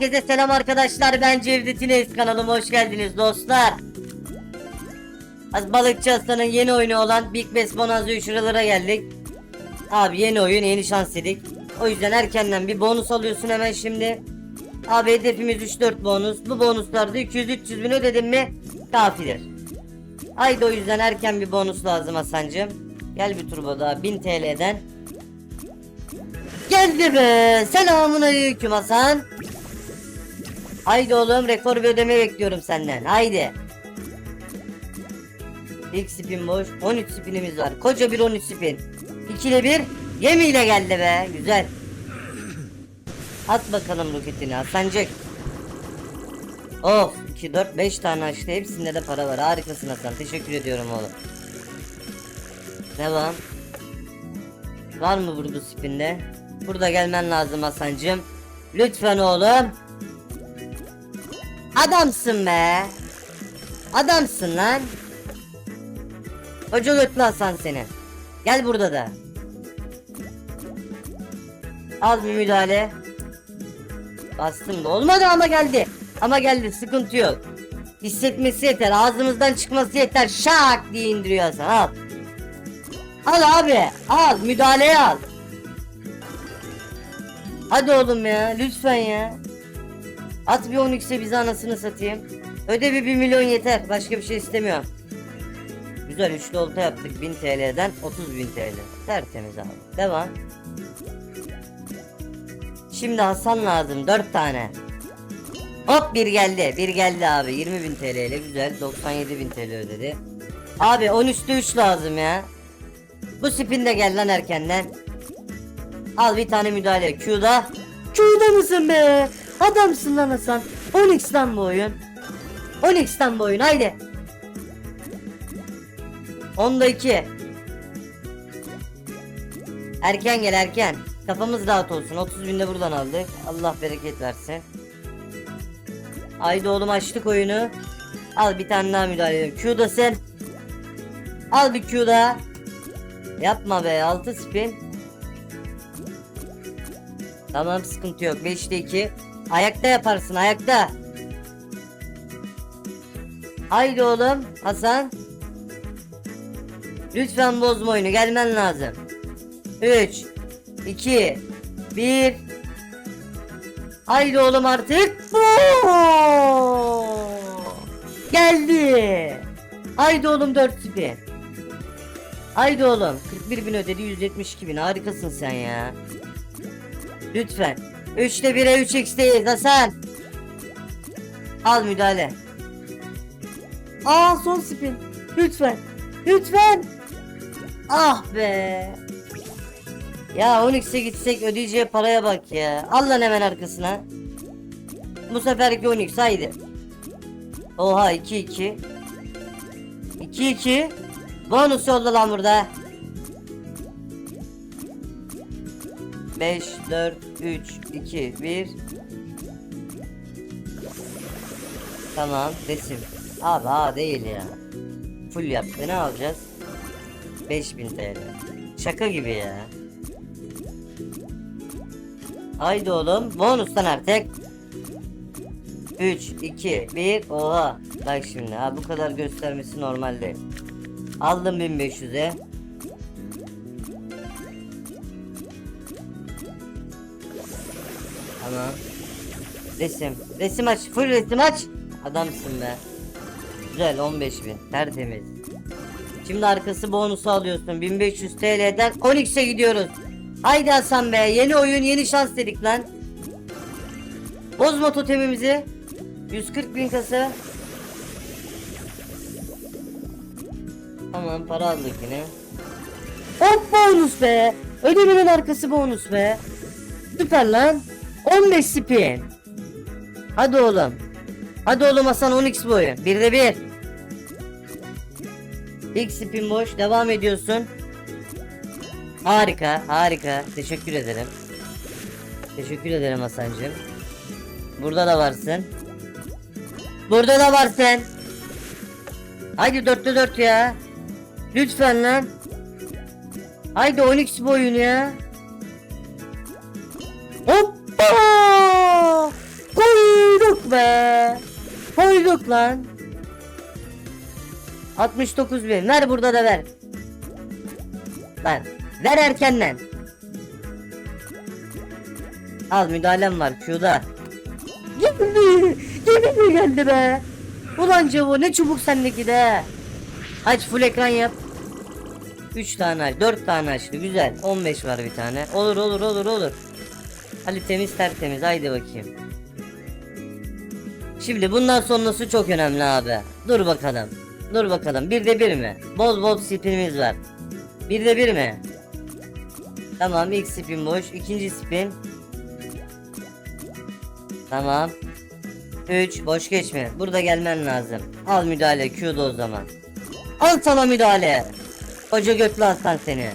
Herkese selam arkadaşlar ben Cevdet İneyiz kanalıma hoş geldiniz dostlar. Az Balıkçı Hasan'ın yeni oyunu olan Big Bass Bonanza şuralara geldik. Abi yeni oyun yeni şans dedik. O yüzden erkenden bir bonus alıyorsun hemen şimdi. Abi hedefimiz 3-4 bonus. Bu bonuslarda 200-300 bin ödedim mi kafidir. Haydi o yüzden erken bir bonus lazım Hasan'cım. Gel bir turbo daha 1000 TL'den. Geldi be. Selamun aleyküm Hasan. Haydi oğlum rekor bir ödeme bekliyorum senden. Haydi. İlk spin boş. 13 spinimiz var. Koca bir 13 spin. İkili bir. Yemiyle geldi be. Güzel. At bakalım roketini Hasancık. Of 2 4 5 tane açtı. Hepsinde de para var. Harikasın Hasan. Teşekkür ediyorum oğlum. Devam. Var mı burada spinde? Burada gelmen lazım Hasancığım. Lütfen oğlum. Adamsın be. Adamsın lan. Hoca götlü Hasan seni. Gel burada da. Al bir müdahale. Bastım da olmadı ama geldi. Ama geldi sıkıntı yok. Hissetmesi yeter ağzımızdan çıkması yeter şak diye indiriyor Hasan al. Al abi al müdahaleye al. Hadi oğlum ya lütfen ya. At bir 10x'e bize anasını satayım. Öde bir 1 milyon yeter. Başka bir şey istemiyorum. Güzel üçlü olta yaptık 1000 TL'den 30 bin TL. Tertemiz abi. Devam. Şimdi Hasan lazım 4 tane. Hop bir geldi. Bir geldi abi. 20 bin TL ile güzel. 97 bin TL ödedi. Abi 13'te 3 lazım ya. Bu spin de gel lan erkenden. Al bir tane müdahale. Q'da. Q'da mısın be? Adamsın lan Hasan. 10x'ten bu oyun. 10x'ten bu oyun haydi. 10'da 2. Erken gel erken. Kafamız rahat olsun. 30 binde buradan aldık. Allah bereket versin. Haydi oğlum açtık oyunu. Al bir tane daha müdahale edelim. Q'da sen. Al bir Q. Yapma be 6 spin. Tamam sıkıntı yok. 5'te 2. Ayakta yaparsın ayakta. Haydi oğlum Hasan. Lütfen bozma oyunu gelmen lazım. 3 2 1 Haydi oğlum artık. Oo! Geldi. Haydi oğlum 4 spin. Haydi oğlum 41 bin ödedi 172 bin harikasın sen ya. Lütfen. 3'te 1'e 3x'teyiz Hasan. Al müdahale. Aa son spin. Lütfen. Lütfen. Ah be. Ya 12'e gitsek ödeyeceği paraya bak ya. Al lan hemen arkasına. Bu seferki 12 haydi. Oha 2 2. 2 2. Bonus oldu lan burada. 5 4 3 2 1 Tamam resim. Abi ha değil ya. Full yaptı ne alacağız? 5000 TL. Şaka gibi ya. Haydi oğlum bonustan artık. 3 2 1 oha. Bak şimdi ha bu kadar göstermesi normal değil. Aldım 1500'e. Tamam. Resim. Resim aç. Full resim aç. Adamsın be. Güzel 15 bin. Tertemiz. Şimdi arkası bonusu alıyorsun. 1500 TL'den 12'e gidiyoruz. Haydi Hasan be. Yeni oyun yeni şans dedik lan. Bozma totemimizi. 140 bin kasa. Tamam para aldık yine. Hop bonus be. Ödemenin arkası bonus be. Süper lan. 15 spin. Hadi oğlum. Hadi oğlum Hasan 10x bu oyun. Bir de bir. İlk spin boş. Devam ediyorsun. Harika, harika. Teşekkür ederim. Teşekkür ederim Hasan'cığım. Burada da varsın. Burada da varsın. Haydi dörtte dört ya. Lütfen lan. Haydi 10x bu oyun ya. Lan. 69 bin. Ver burada da ver. Lan ver erkenden. Al müdahalem var Q'da. Geldi. Geldi geldi be. Ulan Cevo ne çubuk sendeki de. Aç full ekran yap. 3 tane aç, 4 tane açtı. Güzel. 15 var bir tane. Olur olur olur olur. Hadi temiz tertemiz. Haydi bakayım. Şimdi bundan sonrası çok önemli abi. Dur bakalım. Dur bakalım. Bir de bir mi? Bol bol spinimiz var. Bir de bir mi? Tamam ilk spin boş. ikinci spin. Tamam. 3 boş geçme. Burada gelmen lazım. Al müdahale Q'da o zaman. Al sana müdahale. Koca götlü aslan seni.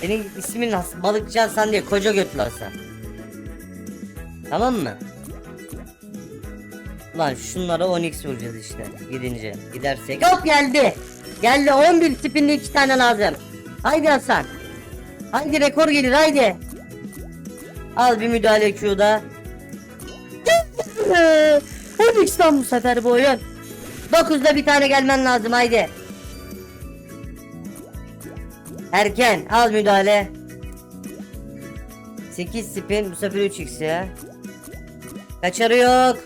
Senin ismin balıkçı Hasan değil koca götlü Hasan. Tamam mı? Lan şunlara 10x vuracağız işte gidince gidersek. Hop geldi. Geldi 11 spinli 2 tane lazım. Haydi Hasan. Haydi rekor gelir haydi. Al bir müdahale Q'da. 10x'tan bu sefer bu oyun. 9'da bir tane gelmen lazım haydi. Erken al müdahale. 8 spin bu sefer 3x ya. Kaçarı yok.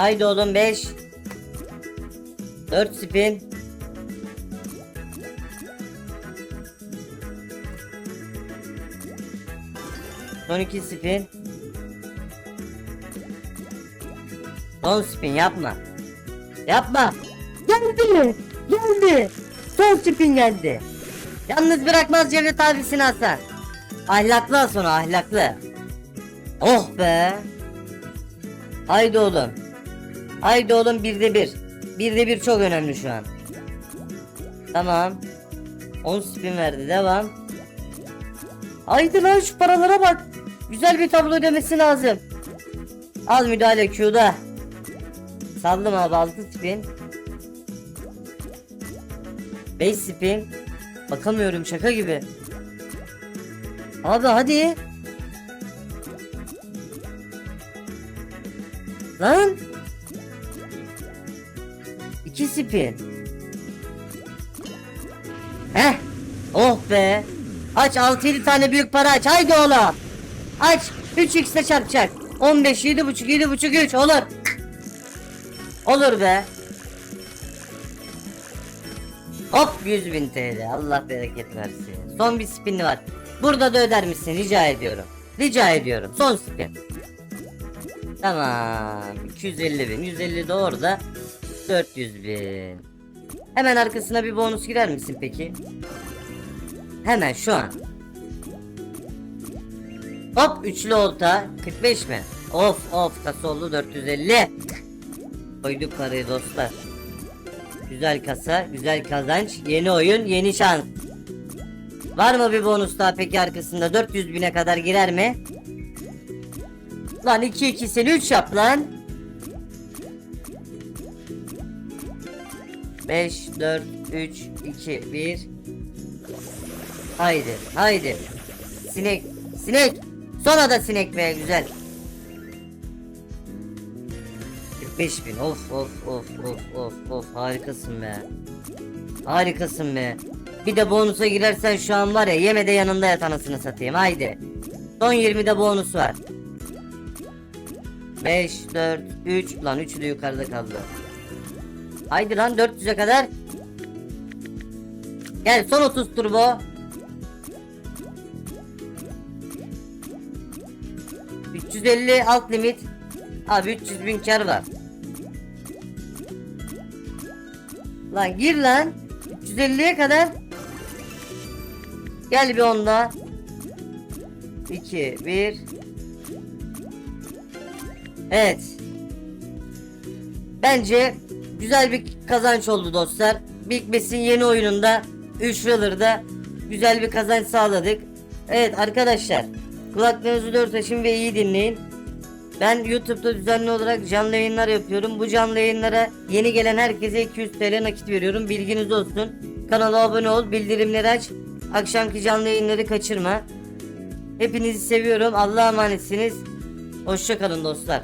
Haydi oğlum 5. 4 spin. Son 2 spin. Son spin yapma. Yapma. Geldi. Geldi. Son spin geldi. Yalnız bırakmaz Cevdet abisini Hasan. Ahlaklı sonra ahlaklı. Oh be. Haydi oğlum. Haydi oğlum birde bir. Birde bir çok önemli şu an. Tamam. 10 spin verdi devam. Haydi lan şu paralara bak. Güzel bir tablo ödemesi lazım. Al müdahale Q'da. Saldım abi 6 spin. 5 spin. Bakamıyorum şaka gibi. Abi hadi. Lan. 2 spin. Heh. Oh be. Aç 6-7 tane büyük para aç. Haydi oğlum. Aç. 3x'le çarpacak. 15, 7.5, 7.5, 3 olur. Olur be. Hop 100 bin TL. Allah bereket versin. Son bir spin var. Burada da öder misin? Rica ediyorum. Rica ediyorum. Son spin. Tamam. 250 bin. 150 de orada. 400 bin. Hemen arkasına bir bonus girer misin peki? Hemen şu an. Hop üçlü olta 45 mi? Of of kasa oldu 450. Koyduk parayı dostlar. Güzel kasa, güzel kazanç, yeni oyun, yeni şans. Var mı bir bonus daha peki arkasında 400 bine kadar girer mi? Lan 2 2 seni 3 yap lan. 5 4 3 2 1 Haydi haydi. Sinek sinek. Sonra da sinek be güzel. 45 bin of of of of of of. Harikasın be. Harikasın be. Bir de bonusa girersen şu an var ya yemede yanında yat anasını satayım haydi. Son 20'de bonus var. 5 4 3 lan 3'ü de yukarıda kaldı Haydi lan 400'e kadar. Gel son 30 turbo. 350 alt limit. Abi 300 bin kar var. Lan gir lan. 350'ye kadar. Gel bir onda. 2 1 Evet. Bence güzel bir kazanç oldu dostlar. Big Bass'in yeni oyununda 3 Roller'da güzel bir kazanç sağladık. Evet arkadaşlar kulaklarınızı dört açın ve iyi dinleyin. Ben YouTube'da düzenli olarak canlı yayınlar yapıyorum. Bu canlı yayınlara yeni gelen herkese 200 TL nakit veriyorum. Bilginiz olsun. Kanala abone ol, bildirimleri aç. Akşamki canlı yayınları kaçırma. Hepinizi seviyorum. Allah'a emanetsiniz. Hoşça kalın dostlar.